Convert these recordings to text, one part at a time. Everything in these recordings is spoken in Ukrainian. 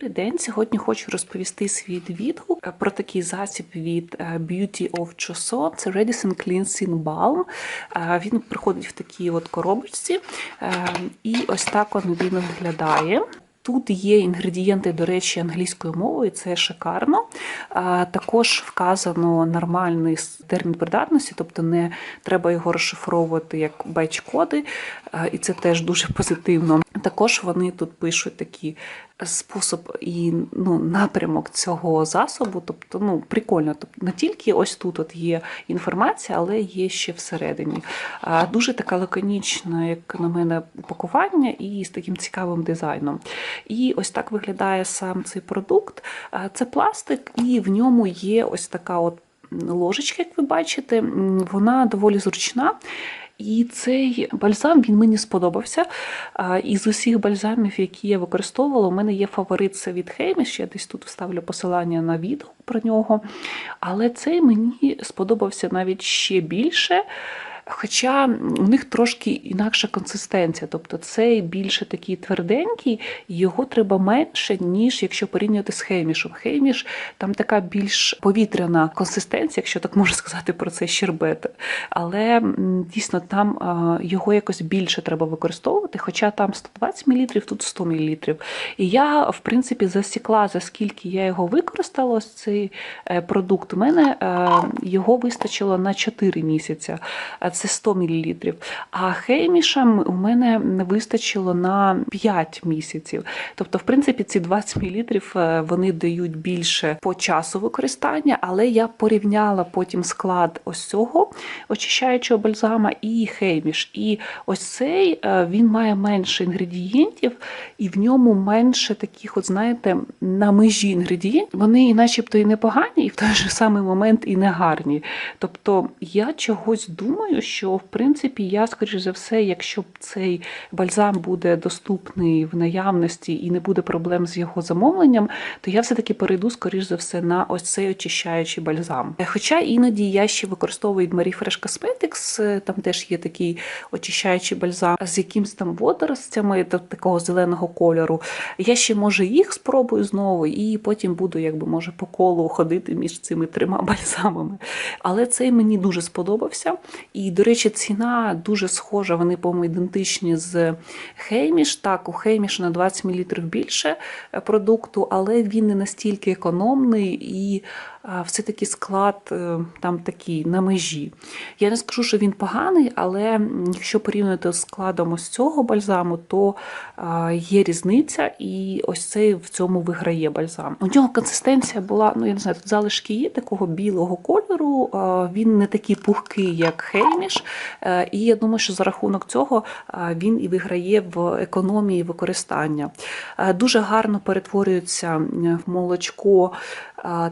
Добрий день. Сьогодні хочу розповісти свій відгук про такий засіб від е, Beauty of Choso. Це Redison Cleansing Balm. Е, Він приходить в такій от коробочці, е, і ось так він виглядає. Тут є інгредієнти, до речі, англійською мовою, це шикарно. Також вказано нормальний термін придатності, тобто не треба його розшифровувати як бейдж-коди, і це теж дуже позитивно. Також вони тут пишуть такі спосіб і ну, напрямок цього засобу. Тобто, ну, прикольно. Тобто, не тільки ось тут от є інформація, але є ще всередині. А, Дуже така лаконічна, як на мене, упакування і з таким цікавим дизайном. І ось так виглядає сам цей продукт. Це пластик, і в ньому є ось така от ложечка, як ви бачите. Вона доволі зручна. І цей бальзам він мені сподобався. Із усіх бальзамів, які я використовувала, у мене є фаворит це від Хейміш. Я десь тут вставлю посилання на відео про нього. Але цей мені сподобався навіть ще більше. Хоча у них трошки інакша консистенція, тобто цей більше такий тверденький, його треба менше, ніж якщо порівнювати з хеймішем. Хейміш там така більш повітряна консистенція, якщо так можна сказати про цей щербет. Але дійсно там його якось більше треба використовувати, хоча там 120 мл, тут 100 мл. І я, в принципі, засікла, за скільки я його використала, ось цей е, продукт. У мене е, його вистачило на 4 місяці. Це 100 мл. А хеймішам у мене не вистачило на 5 місяців. Тобто, в принципі, ці 20 мл е, вони дають більше по часу використання, але я порівняла потім склад ось цього очищаючого бальзама і хейміш. І ось цей е, він має менше інгредієнтів, і в ньому менше таких, от знаєте, на межі інгредієнтів. Вони начебто і непогані, і в той же самий момент і не гарні. Тобто я чогось думаю, що в принципі я, скоріш за все, якщо цей бальзам буде доступний в наявності і не буде проблем з його замовленням, то я все-таки перейду, скоріш за все, на ось цей очищаючий бальзам. Хоча іноді я ще використовую від Marie Fresh Cosmetics, е, там теж є такий очищаючий бальзам з якимось там водоростями та- такого зеленого кольору. Я ще може їх спробую знову, і потім буду, якби може, по колу ходити між цими трьома бальзамами. Але цей мені дуже сподобався. І, до речі, ціна дуже схожа, вони, по-моєму, ідентичні з Хейміш. Так, у Хейміш на 20 мл більше е, продукту, але він не настільки економний і все-таки склад е, там такий на межі. Я не скажу, що він поганий, але якщо порівнювати з складом ось цього бальзаму, то є різниця, і ось цей в цьому виграє бальзам. У нього консистенція була, ну я не знаю, тут залишки є такого білого кольору. Він не такий пухкий, як Хейміш. Е, І я думаю, що за рахунок цього він і виграє в економії використання. Е, Дуже гарно перетворюється в молочко.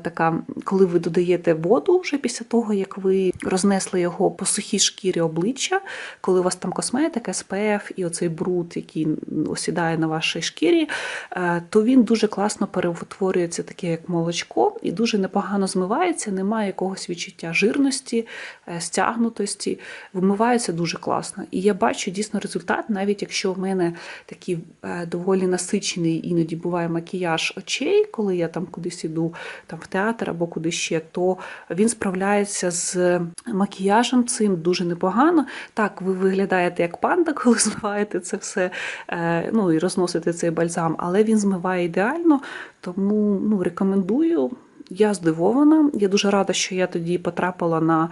Така, коли ви додаєте воду вже після того, як ви рознесли його по сухій шкірі обличчя, коли у вас там косметика, СПФ і оцей бруд, який осідає на вашій шкірі, е, то він дуже класно перетворюється таке, як молочко, і дуже непогано змивається, немає якогось відчуття жирності, е, стягнутості. Вмивається дуже класно. І я бачу дійсно результат, навіть якщо в мене такий е, доволі насичений, іноді буває макіяж очей, коли я там кудись іду там, в театр або куди ще, то він справляється з макіяжем цим дуже непогано. Так, ви виглядаєте як панда, коли змиваєте це все, е, ну і розносите цей бальзам, але він змиває ідеально, тому ну, рекомендую. Я здивована. Я дуже рада, що я тоді потрапила на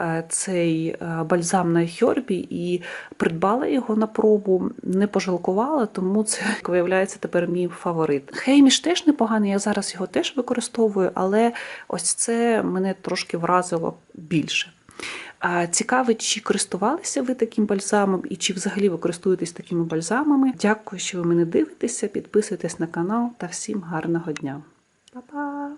е, цей е, бальзам на Хьорбі і придбала його на пробу, не пожалкувала, тому це як виявляється тепер мій фаворит. Хейміш теж непоганий, я зараз його теж використовую, але ось це мене трошки вразило більше. А, Цікавить, чи користувалися ви таким бальзамом і чи взагалі ви користуєтесь такими бальзамами. Дякую, що ви мене дивитеся. Підписуйтесь на канал та всім гарного дня. Па-па!